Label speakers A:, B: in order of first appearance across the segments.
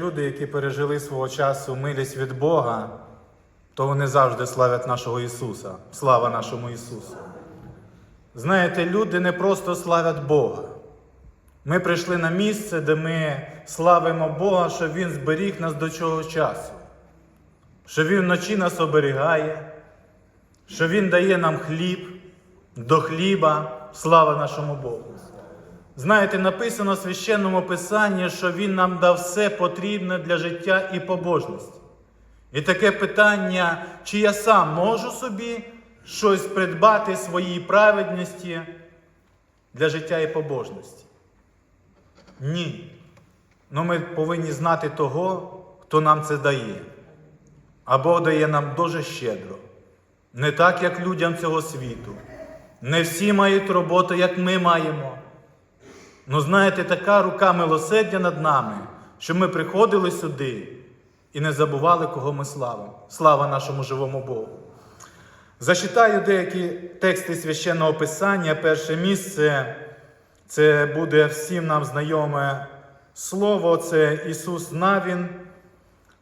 A: Люди, які пережили свого часу милість від Бога, то вони завжди славять нашого Ісуса. Слава нашому Ісусу. Знаєте, люди не просто славять Бога. Ми прийшли на місце, де ми славимо Бога, що Він зберіг нас до цього часу, що Він вночі нас оберігає, що Він дає нам хліб до хліба, слава нашому Богу. Знаєте, написано в священному писанні, що Він нам дав все потрібне для життя і побожності. І таке питання, чи я сам можу собі щось придбати своїй праведності для життя і побожності? Ні. Ну ми повинні знати того, хто нам це дає. А Бог дає нам дуже щедро. Не так, як людям цього світу. Не всі мають роботу, як ми маємо. Ну, знаєте, така рука милосердя над нами, що ми приходили сюди і не забували, кого ми славимо. Слава нашому живому Богу. Зачитаю деякі тексти священного Писання. Перше місце це буде всім нам знайоме слово. Це Ісус Навін,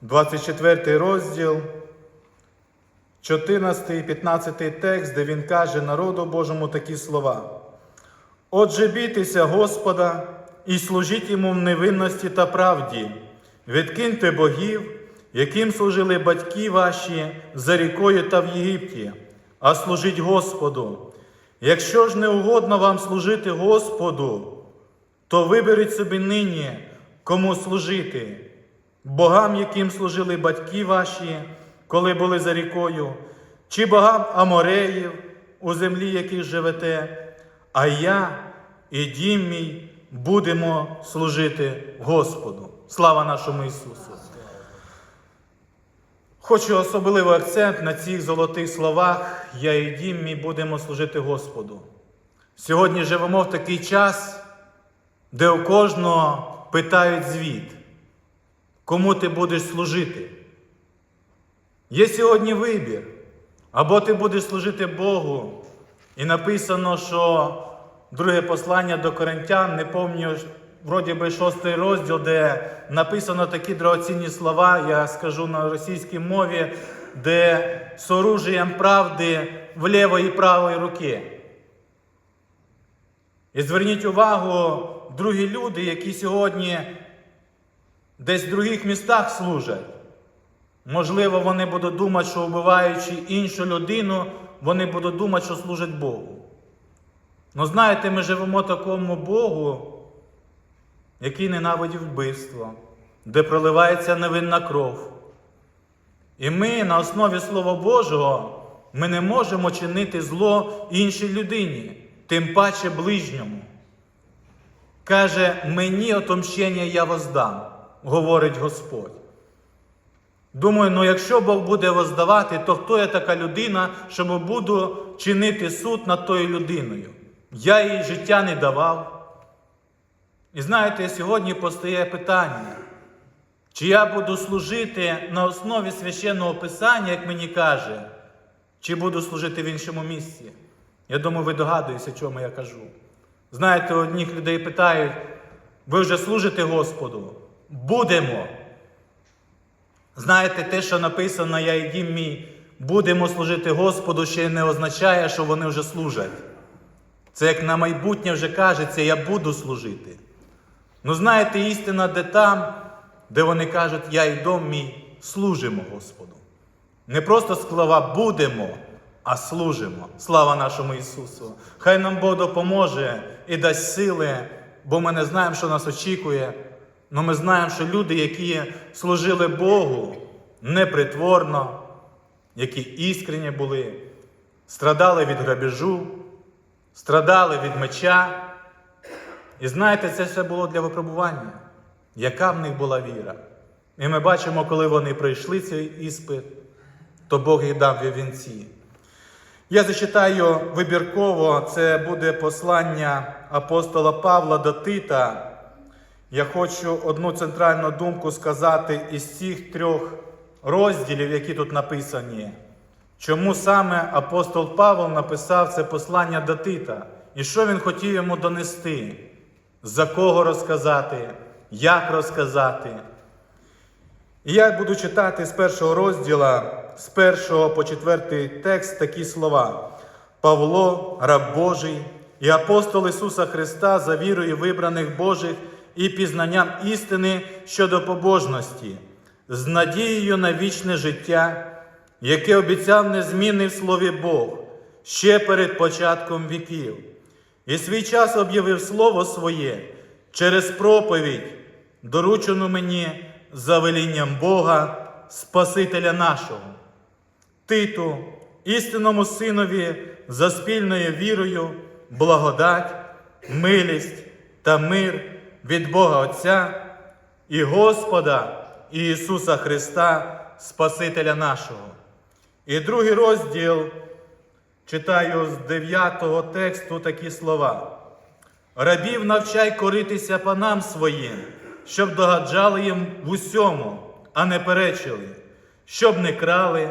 A: 24 розділ, 14 і 15 текст, де Він каже народу Божому такі слова. Отже, бійтеся Господа і служіть йому в невинності та правді, відкиньте богів, яким служили батьки ваші за рікою та в Єгипті, а служіть Господу. Якщо ж не угодно вам служити Господу, то виберіть собі нині, кому служити, богам, яким служили батьки ваші, коли були за рікою, чи богам Амореїв, у землі, яких живете, а я і дім мій будемо служити Господу. Слава нашому Ісусу! Хочу особливий акцент на цих золотих словах. Я і дім мій будемо служити Господу. Сьогодні живемо в такий час, де у кожного питають звіт, кому ти будеш служити. Є сьогодні вибір. Або ти будеш служити Богу. І написано, що друге послання до Коринтян, не пам'ятаю, вроді би шостий розділ, де написано такі драгоцінні слова, я скажу на російській мові, де з оружієм правди в лівої і правої руки. І зверніть увагу, другі люди, які сьогодні десь в других містах служать. Можливо, вони будуть думати, що вбиваючи іншу людину, вони будуть думати, що служать Богу. Ну знаєте, ми живемо такому Богу, який ненавидів вбивство, де проливається невинна кров. І ми на основі Слова Божого ми не можемо чинити зло іншій людині, тим паче ближньому. Каже, мені отомщення я воздам, говорить Господь. Думаю, ну якщо Бог буде воздавати, то хто я така людина, щоб буду чинити суд над тою людиною? Я їй життя не давав. І знаєте, сьогодні постає питання, чи я буду служити на основі священного Писання, як мені каже, чи буду служити в іншому місці? Я думаю, ви догадуєтеся, чому я кажу. Знаєте, одних людей питають, ви вже служите Господу? Будемо. Знаєте, те, що написано, я і дім мій, будемо служити Господу, ще не означає, що вони вже служать. Це як на майбутнє вже кажеться, я буду служити. Ну, знаєте, істина де там, де вони кажуть, я і дом мій служимо Господу. Не просто слова будемо, а служимо. Слава нашому Ісусу! Хай нам Бог допоможе і дасть сили, бо ми не знаємо, що нас очікує. Але ми знаємо, що люди, які служили Богу непритворно, які іскренні були, страдали від грабежу, страдали від меча. І знаєте, це все було для випробування, яка в них була віра. І ми бачимо, коли вони пройшли цей іспит, то Бог їх дав вінці. Я зачитаю вибірково, це буде послання апостола Павла до Тита. Я хочу одну центральну думку сказати із цих трьох розділів, які тут написані. Чому саме апостол Павло написав це послання до Тита? І що він хотів йому донести? За кого розказати, як розказати? І я буду читати з першого розділа, з першого по четвертий текст такі слова. Павло, раб Божий і апостол Ісуса Христа за вірою вибраних Божих і пізнанням істини щодо побожності, з надією на вічне життя, яке обіцяв незмінний в Слові Бог ще перед початком віків, і свій час об'явив Слово Своє через проповідь, доручену мені за велінням Бога, Спасителя нашого. Титу, істинному синові за спільною вірою, благодать, милість та мир від Бога Отця і Господа Ісуса Христа, Спасителя нашого. І другий розділ читаю з 9 тексту такі слова. Рабів навчай коритися панам своїм, щоб догаджали їм в усьому, а не перечили, щоб не крали,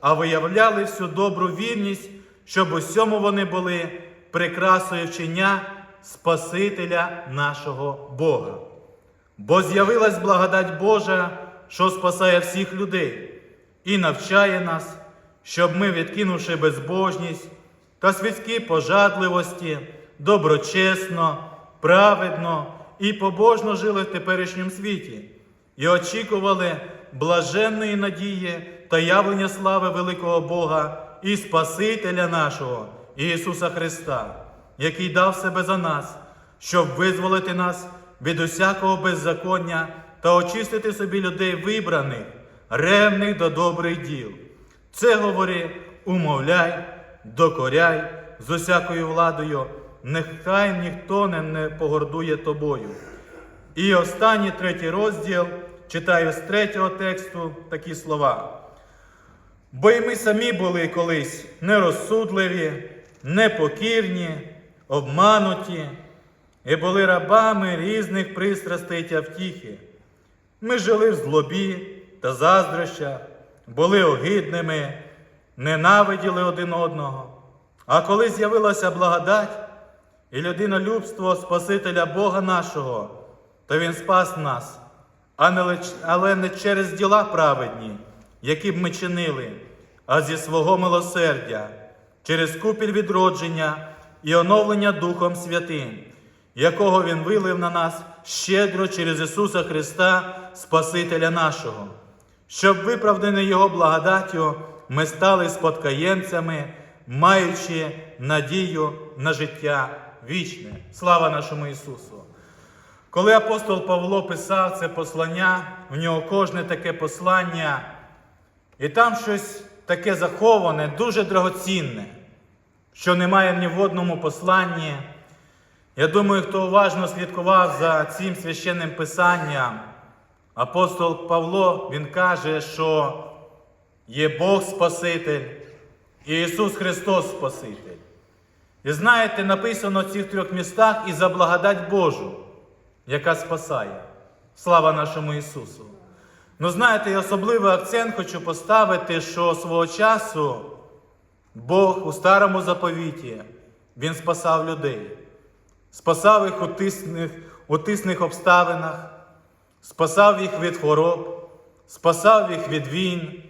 A: а виявляли всю добру вірність, щоб усьому вони були прикрасою вчення Спасителя нашого Бога. Бо з'явилась благодать Божа, що спасає всіх людей, і навчає нас, щоб ми, відкинувши безбожність та світські пожадливості, доброчесно, праведно і побожно жили в теперішньому світі і очікували блаженної надії та явлення слави великого Бога і Спасителя нашого Ісуса Христа, який дав себе за нас, щоб визволити нас від усякого беззаконня та очистити собі людей вибраних, ревних до добрих діл. Це говори, умовляй, докоряй з усякою владою, нехай ніхто не, погордує тобою. І останній третій розділ читаю з третього тексту такі слова. Бо й ми самі були колись нерозсудливі, непокірні, обмануті, і були рабами різних пристрастей та втіхи. Ми жили в злобі та заздрощах, були огидними, ненавиділи один одного. А коли з'явилася благодать і людинолюбство Спасителя Бога нашого, то Він спас нас, але не через діла праведні, які б ми чинили, а зі свого милосердя, через купіль відродження і оновлення Духом Святим, якого Він вилив на нас щедро через Ісуса Христа, Спасителя нашого, щоб виправдані Його благодаттю ми стали спадкоємцями, маючи надію на життя вічне. Слава нашому Ісусу! Коли апостол Павло писав це послання, в нього кожне таке послання, і там щось таке заховане, дуже драгоцінне, що немає ні в одному посланні. Я думаю, хто уважно слідкував за цим священним писанням, апостол Павло він каже, що є Бог Спаситель і Ісус Христос Спаситель. І знаєте, написано в цих трьох містах і за благодать Божу, яка спасає. Слава нашому Ісусу! Ну, знаєте, я особливий акцент хочу поставити, що свого часу Бог у старому заповіті Він спасав людей, спасав їх у тисних, у тисних обставинах, спасав їх від хвороб, спасав їх від війн.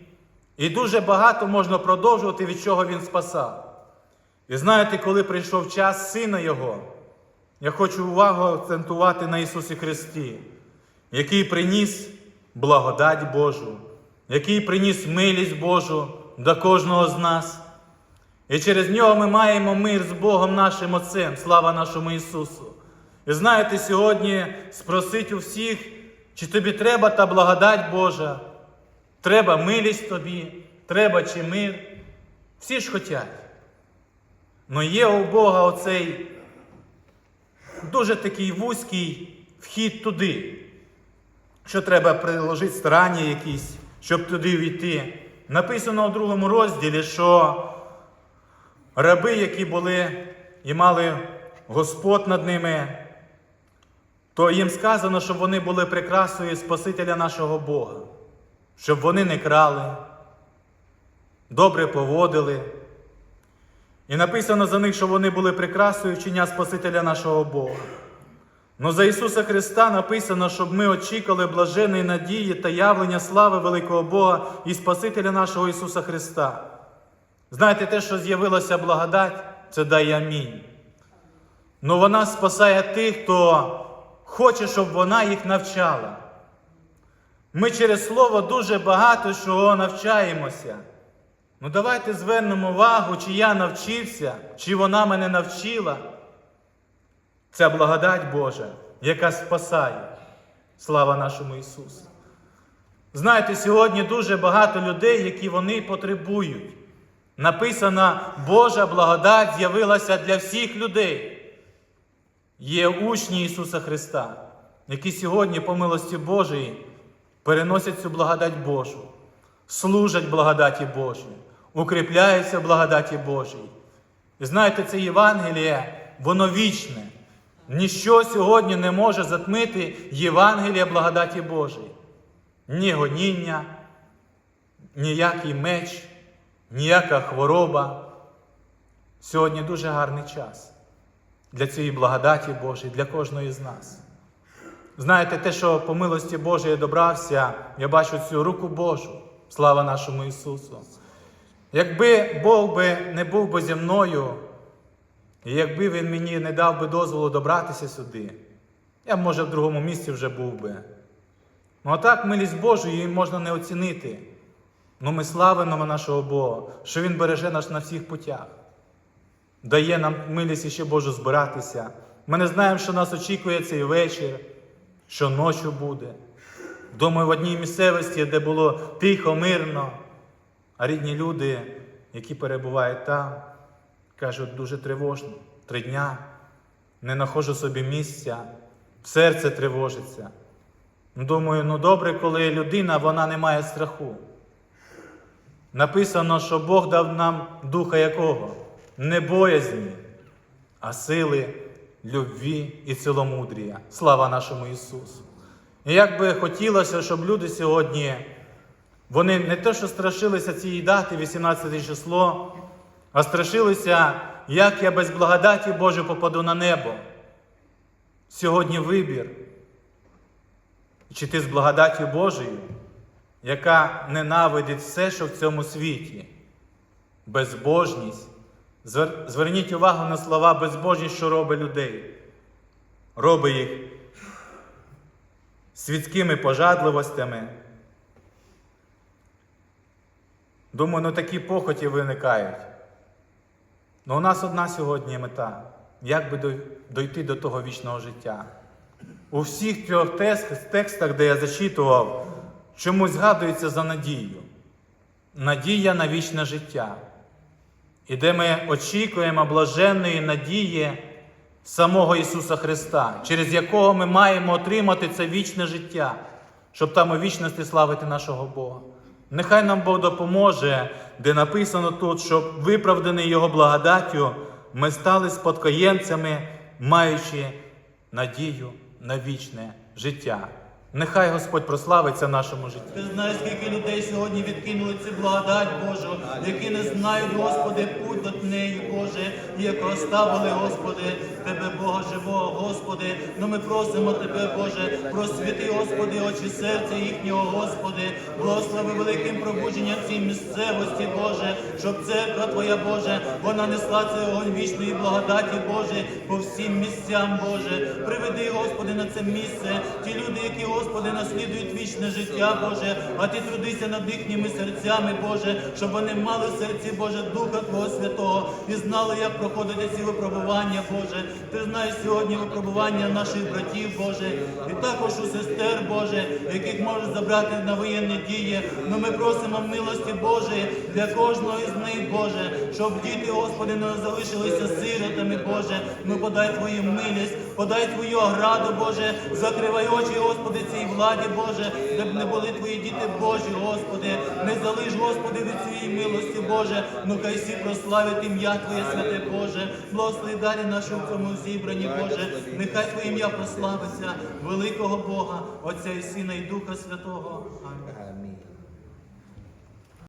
A: І дуже багато можна продовжувати, від чого Він спасав. І знаєте, коли прийшов час Сина Його, я хочу увагу акцентувати на Ісусі Христі, який приніс благодать Божу, який приніс милість Божу до кожного з нас. І через нього ми маємо мир з Богом нашим Отцем, слава нашому Ісусу. І знаєте, сьогодні спросить у всіх, чи тобі треба та благодать Божа, треба милість тобі, треба чи мир. Всі ж хотять. Но є у Бога оцей дуже такий вузький вхід туди, що треба приложити старання якісь, щоб туди війти. Написано у другому розділі, що раби, які були і мали Господь над ними, то їм сказано, щоб вони були прикрасою Спасителя нашого Бога, щоб вони не крали, добре поводили. І написано за них, що вони були прикрасою вчення Спасителя нашого Бога. Но за Ісуса Христа написано, щоб ми очікували блаженої надії та явлення слави великого Бога і Спасителя нашого Ісуса Христа. Знаєте, те, що з'явилася благодать, це дай амінь. Но вона спасає тих, хто хоче, щоб вона їх навчала. Ми через Слово дуже багато чого навчаємося. Ну давайте звернемо увагу, чи я навчився, чи вона мене навчила. Ця благодать Божа, яка спасає. Слава нашому Ісусу. Знаєте, сьогодні дуже багато людей, які вони потребують. Написано, Божа благодать з'явилася для всіх людей. Є учні Ісуса Христа, які сьогодні, по милості Божої, переносять цю благодать Божу, служать благодаті Божій, укріпляються в благодаті Божій. І знаєте, це Євангеліє, воно вічне. Ніщо сьогодні не може затмити Євангелія благодаті Божої. Ні гоніння, ніякий меч, ніяка хвороба. Сьогодні дуже гарний час для цієї благодаті Божої, для кожної з нас. Знаєте, те, що по милості Божої я добрався, я бачу цю руку Божу. Слава нашому Ісусу. Якби Бог би не був би зі мною, і якби Він мені не дав би дозволу добратися сюди, я б, може, в другому місці вже був би. Ну а так, милість Божу її можна не оцінити. Ну ми славимо нашого Бога, що Він береже нас на всіх путях, дає нам милість іще Божу збиратися. Ми не знаємо, що нас очікує цей вечір, що ночі буде. Думаю, в одній місцевості, де було тихо, мирно, а рідні люди, які перебувають там, кажуть, дуже тривожно. Три дня не знаходжу собі місця, серце тривожиться. Думаю, ну добре, коли людина вона не має страху. Написано, що Бог дав нам духа якого? Не боязні, а сили, любві і ціломудрія. Слава нашому Ісусу! І як би хотілося, щоб люди сьогодні, вони не те, що страшилися цієї дати, 18 число, а страшилися, як я без благодаті Божої попаду на небо. Сьогодні вибір. Чи ти з благодаттю Божою, яка ненавидить все, що в цьому світі, безбожність. Зверніть увагу на слова безбожність, що робить людей. Робить їх світськими пожадливостями. Думаю, ну такі похоті виникають. Ну у нас одна сьогодні мета. Як би дойти до того вічного життя? У всіх трьох текстах, де я зачитував, чомусь згадується за надію. Надія на вічне життя. І де ми очікуємо блаженної надії самого Ісуса Христа, через якого ми маємо отримати це вічне життя, щоб там у вічності славити нашого Бога. Нехай нам Бог допоможе, де написано тут, щоб виправданий Його благодаттю, ми стали спадкоємцями, маючи надію на вічне життя. Нехай Господь прославиться нашому житті.
B: Ти знаєш, скільки людей сьогодні відкинули цю благодать Божу, які не знають, Господи, путь до неї, Боже, як оставили, Господи, Тебе, Бога живого, Господи. Ну ми просимо Тебе, Боже, просвіти, Господи, очі серця їхнього, Господи, благослови великим пробудженням цій місцевості, Боже, щоб церква Твоя, Боже, вона несла цей огонь вічної благодаті, Боже, по всім місцям, Боже. Приведи, Господи, на це місце ті люди, які, Господи, наслідують вічне життя, Боже, а Ти трудися над їхніми серцями, Боже, щоб вони мали в серці, Боже, Духа Твого Святого і знали, як проходити ці випробування, Боже. Ти знаєш сьогодні випробування наших братів, Боже, і також у сестер, Боже, яких можеш забрати на воєнні дії. Ну ми просимо милості Божої для кожного із них, Боже, щоб діти, Господи, не залишилися сиротами, Боже. Ну подай Твою милість, подай Твою ограду, Боже, закривай очі, Господи, цій владі, Боже, де б не були Твої діти Божі, Господи, не залиш, Господи, від цієї милості, Боже, ну хай всі прославить ім'я Твоє, святе Боже, благослови далі нашому цьому зібранні, Боже, нехай Твоє ім'я прославиться, великого Бога, Отця і Сина і Духа Святого. Амінь.